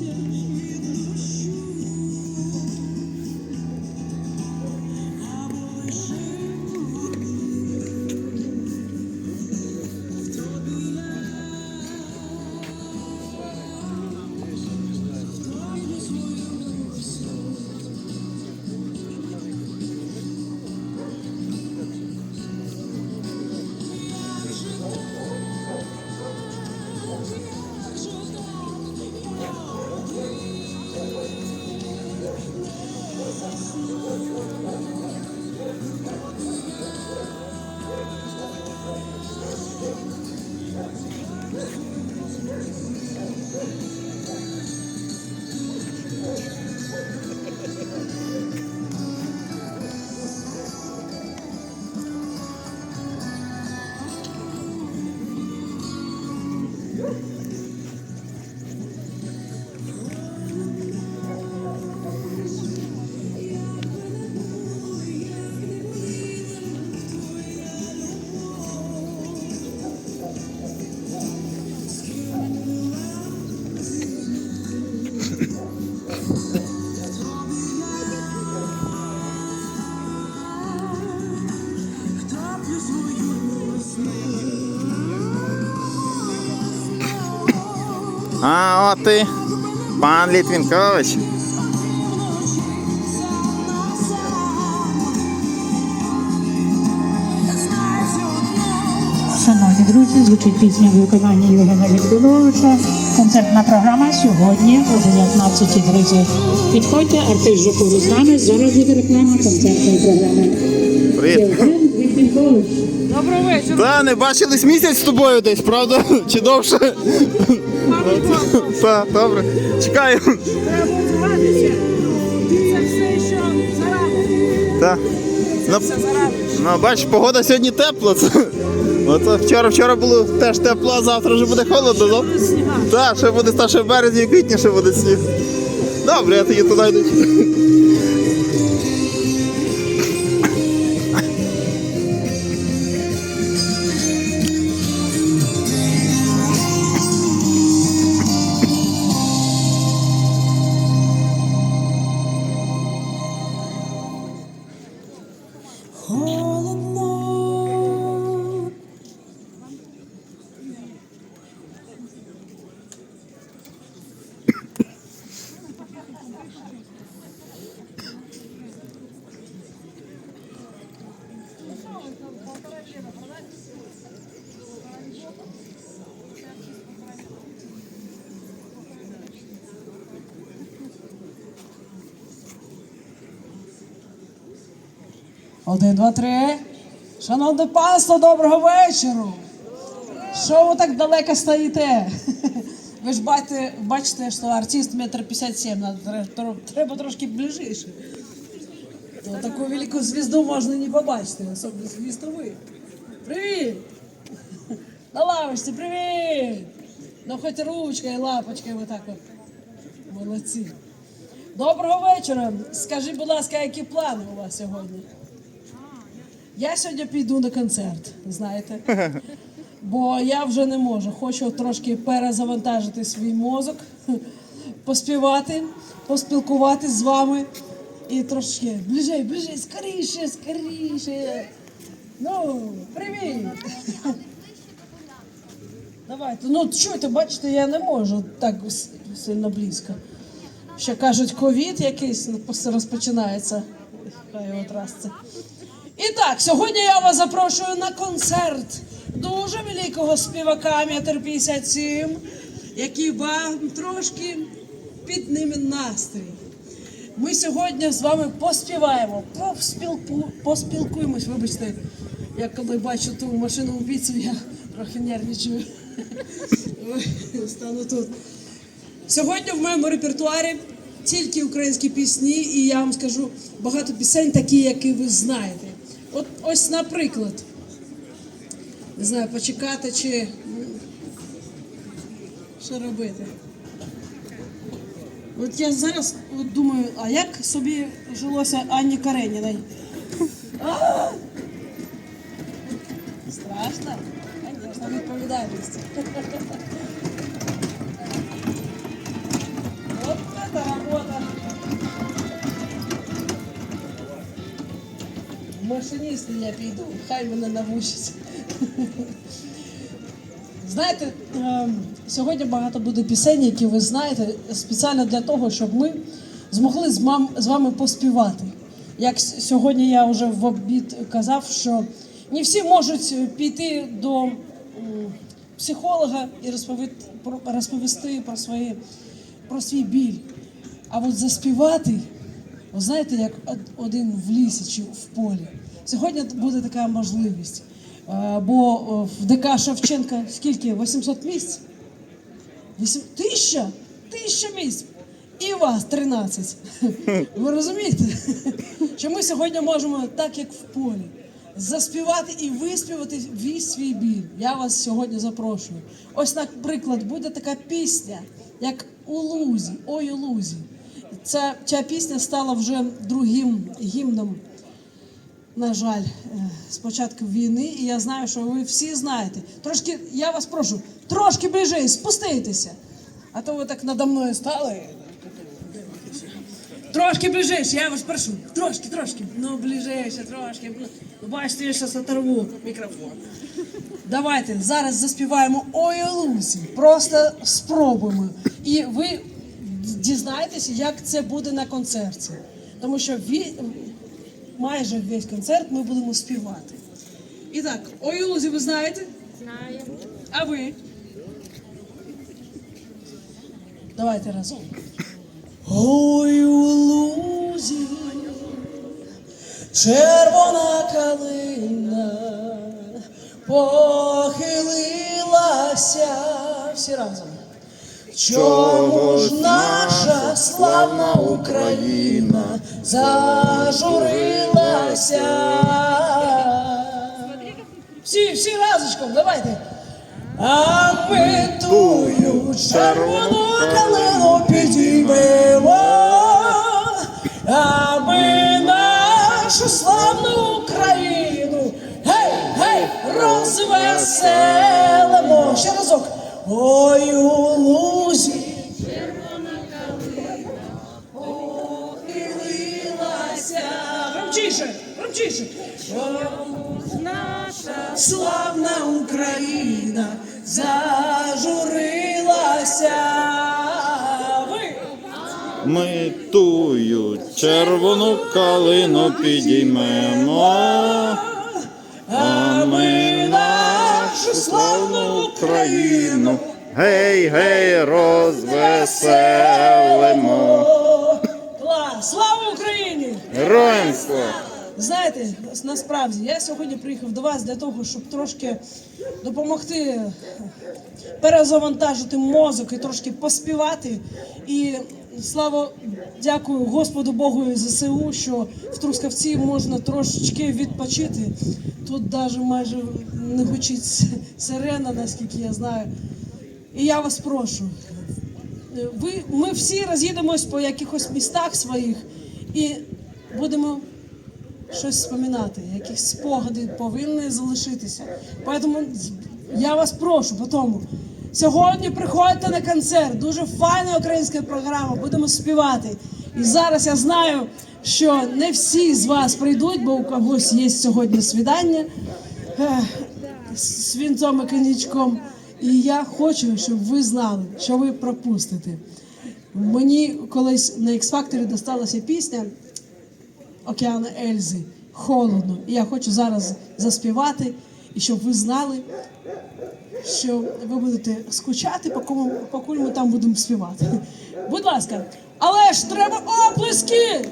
Yürüdüm А, от ти, пан Літвінкович. Шановні друзі, звучить пісня в виконанні Євгена Літвіновича. Концертна програма сьогодні о 19.30. Підходьте, артист Жокуру з нами. Зараз буде реклама концертної програми. Привіт. Доброго вечора. Та не бачились місяць з тобою десь, правда? Чи довше? Та, добре. Чекаємо. Треба готуватися. Це все, що зарано. Та. Ну, Все ну, бачиш, погода сьогодні тепла. Це. От вчора, вчора було теж тепло, а завтра вже буде холодно. Сніга. Так, ще буде та ще в березні і квітні ще буде сніг. Добре, я тоді туди йду. home. Один, два, три. Шановне панство, доброго вечора. Що ви так далеко стоїте? Ви ж бачите, бачите, що артист метр п'ятдесят сім, треба трошки ближче. То таку велику звізду можна не побачити, особливо звізду ви. Привіт! На лавочці, привіт! Ну хоч ручкою і лапочкою ви так от. Молодці. Доброго вечора. Скажіть, будь ласка, які плани у вас сьогодні? Я сьогодні піду на концерт, знаєте. Бо я вже не можу. Хочу трошки перезавантажити свій мозок, поспівати, поспілкуватись з вами. І трошки ближай, ближай, скоріше, скоріше. Ну, привіт! Давайте. Ну, чуєте, бачите, я не можу так сильно близько. Ще кажуть, ковід якийсь розпочинається. Хай його трасться. І так, сьогодні я вас запрошую на концерт дуже великого співака метр 57, який вам трошки підніме настрій. Ми сьогодні з вами поспіваємо, поспілку, поспілкуємось. Вибачте, я коли бачу ту машину убійцю, я трохи нервничаю. Стану тут. Сьогодні в моєму репертуарі тільки українські пісні, і я вам скажу багато пісень, такі, які ви знаєте. От ось, наприклад, не знаю, почекати чи що робити. От я зараз от думаю, а як собі жилося Анні Кареніній? Страшно? Звісно, відповідальність. Машиністи я піду, хай мене навчать. Знаєте, ем, сьогодні багато буде пісень, які ви знаєте, спеціально для того, щоб ми змогли з, вами поспівати. Як сьогодні я вже в обід казав, що не всі можуть піти до психолога і розповісти про, свої, про свій біль. А от заспівати, ви знаєте, як один в лісі чи в полі. Сьогодні буде така можливість. Бо в ДК Шевченка скільки? 800 місць? Тисяча? Тисяча місць. І вас 13. Ви розумієте? Що ми сьогодні можемо, так як в полі, заспівати і виспівати весь свій біль. Я вас сьогодні запрошую. Ось, наприклад, буде така пісня, як у лузі, ой у лузі. Ця, ця пісня стала вже другим гімном на жаль, е, з початку війни, і я знаю, що ви всі знаєте. Трошки, я вас прошу, трошки ближче, спуститеся. А то ви так надо мною стали. Трошки ближче, я вас прошу. Трошки, трошки. Ну, ближче, трошки. Ну, бачите, я зараз оторву мікрофон. Давайте зараз заспіваємо Ой у лузі. Просто спробуємо. І ви дізнаєтеся, як це буде на концерті. Тому що ві- майже весь концерт ми будемо співати. І так, Ой лузі ви знаєте? Знаю. А ви? Давайте разом. Ой у лузі, червона калина похилилася всі разом. Чому ж наша славна Україна зажурилася? Всі, всі разочком, давайте. А ми тую червону калину підіймемо, а ми нашу славну Україну, гей, гей, розвеселимо. Ще разок. Ой у Громчіше, громчіше. Наша Славна Україна зажурилася. Ми тую червону калину підіймемо, а ми нашу славну Україну. Гей, гей, розвеселимо. Клас! Слава Україні! Героям! Знаєте, насправді я сьогодні приїхав до вас для того, щоб трошки допомогти перезавантажити мозок і трошки поспівати. І слава дякую Господу Богу і ЗСУ, що в Трускавці можна трошечки відпочити. Тут навіть майже не гучить сирена, наскільки я знаю. І я вас прошу, ви, ми всі роз'їдемось по якихось містах своїх і будемо щось споминати, якісь спогади повинні залишитися. Тому я вас прошу тому. Сьогодні приходьте на концерт. Дуже файна українська програма. Будемо співати. І зараз я знаю, що не всі з вас прийдуть, бо у когось є сьогодні свідання з свінцом і коньячком. І я хочу, щоб ви знали, що ви пропустите. Мені колись на X-Factor досталася пісня Океана Ельзи. Холодно. І я хочу зараз заспівати, і щоб ви знали, що ви будете скучати, поки ми там будемо співати. Будь ласка, але ж треба оплески!